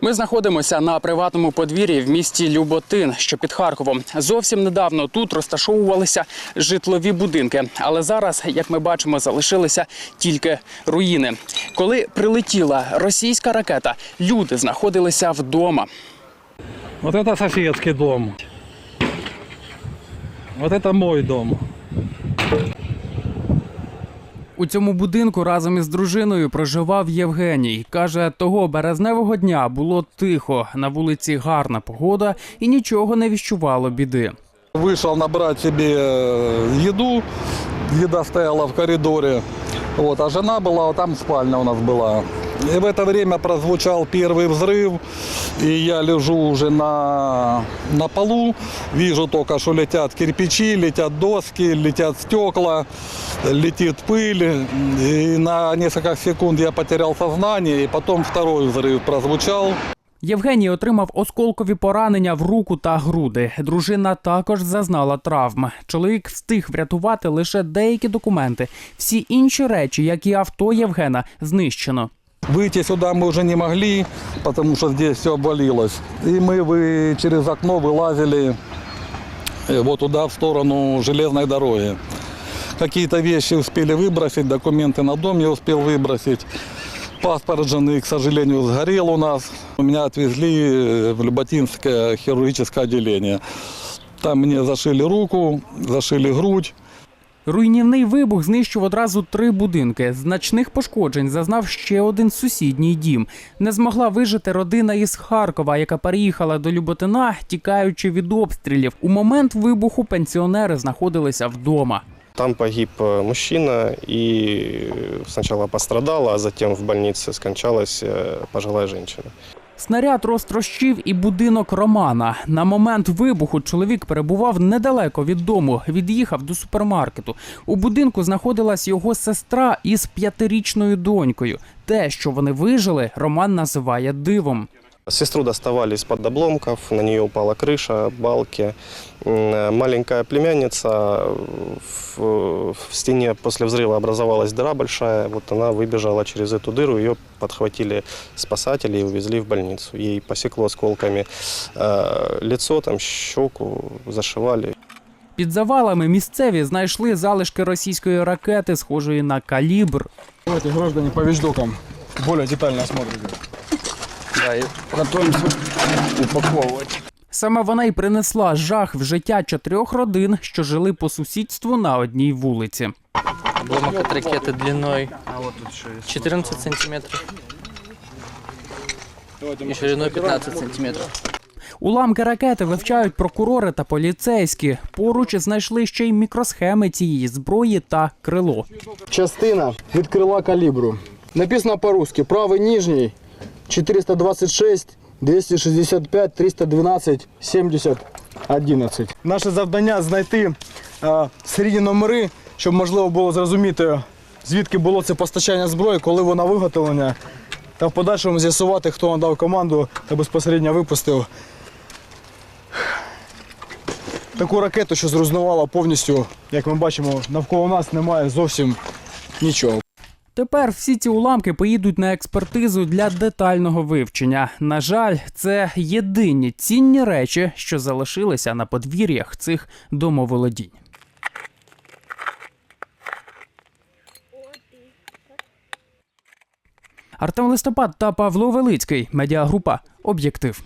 Ми знаходимося на приватному подвір'ї в місті Люботин, що під Харковом. Зовсім недавно тут розташовувалися житлові будинки, але зараз, як ми бачимо, залишилися тільки руїни. Коли прилетіла російська ракета, люди знаходилися вдома. Вот это соседский дом. Вот это мой дом. У цьому будинку разом із дружиною проживав Євгеній. Каже, того березневого дня було тихо. На вулиці гарна погода і нічого не віщувало біди. Вышел набрать себе э, еду, еда стояла в коридоре, вот, а жена была, вот там спальня у нас была. И в это время прозвучал первый взрыв, и я лежу уже на, на полу, вижу только, что летят кирпичи, летят доски, летят стекла, летит пыль, и на несколько секунд я потерял сознание, и потом второй взрыв прозвучал. Євгеній отримав осколкові поранення в руку та груди. Дружина також зазнала травм. Чоловік встиг врятувати лише деякі документи. Всі інші речі, як і авто Євгена, знищено. Выйти сюда мы уже не могли, потому что здесь все обвалилось. И мы вы, через окно вылазили э, вот туда, в сторону железной дороги. Какие-то вещи успели выбросить, документы на дом я успел выбросить. Паспорт жены, к сожалению, сгорел у нас. Меня отвезли э, в Люботинское хирургическое отделение. Там мне зашили руку, зашили грудь. Руйнівний вибух знищив одразу три будинки. Значних пошкоджень зазнав ще один сусідній дім. Не змогла вижити родина із Харкова, яка переїхала до Люботина, тікаючи від обстрілів. У момент вибуху пенсіонери знаходилися вдома. Там погиб э, мужчина и сначала пострадал, а затем в больнице скончалась э, пожилая женщина. Снаряд розтрощив і будинок Романа. На момент вибуху чоловік перебував недалеко від дому, від'їхав до супермаркету. У будинку знаходилась його сестра із п'ятирічною донькою. Те, що вони вижили, Роман називає дивом. Сестру доставали из-под обломков, на нее упала крыша, балки. М, Маленькая племянница, в, в стене после взрыва образовалась дыра большая, вот она выбежала через эту дыру, ее подхватили спасатели и увезли в больницу. Ей посекло осколками э, лицо, там, щеку, зашивали. Під завалами місцеві знайшли залишки російської ракети, схожої на калібр. Давайте, граждане, по вещдокам более детально осмотрите. Да, и готовимся упаковывать. Саме вона й принесла жах в життя чотирьох родин, що жили по сусідству на одній вулиці. Обломок от ракеты длиной 14 сантиметров и шириной 15 сантиметров. Уламки ракети вивчають прокурори та поліцейські. Поруч знайшли ще й мікросхеми цієї зброї та крило. Частина від крила калібру. Написано по-русски. Правий нижній 426, 265, 312, 70, 11. Наше завдання знайти е, серійні номери, щоб можливо було зрозуміти, звідки було це постачання зброї, коли вона виготовлена, та в подальшому з'ясувати, хто надав команду та безпосередньо випустив таку ракету, що зруйнувала повністю, як ми бачимо, навколо нас немає зовсім нічого. Тепер всі ці уламки поїдуть на експертизу для детального вивчення. На жаль, це єдині цінні речі, що залишилися на подвір'ях цих домоволодінь. Артем Листопад та Павло Велицький. Медіагрупа Об'єктив.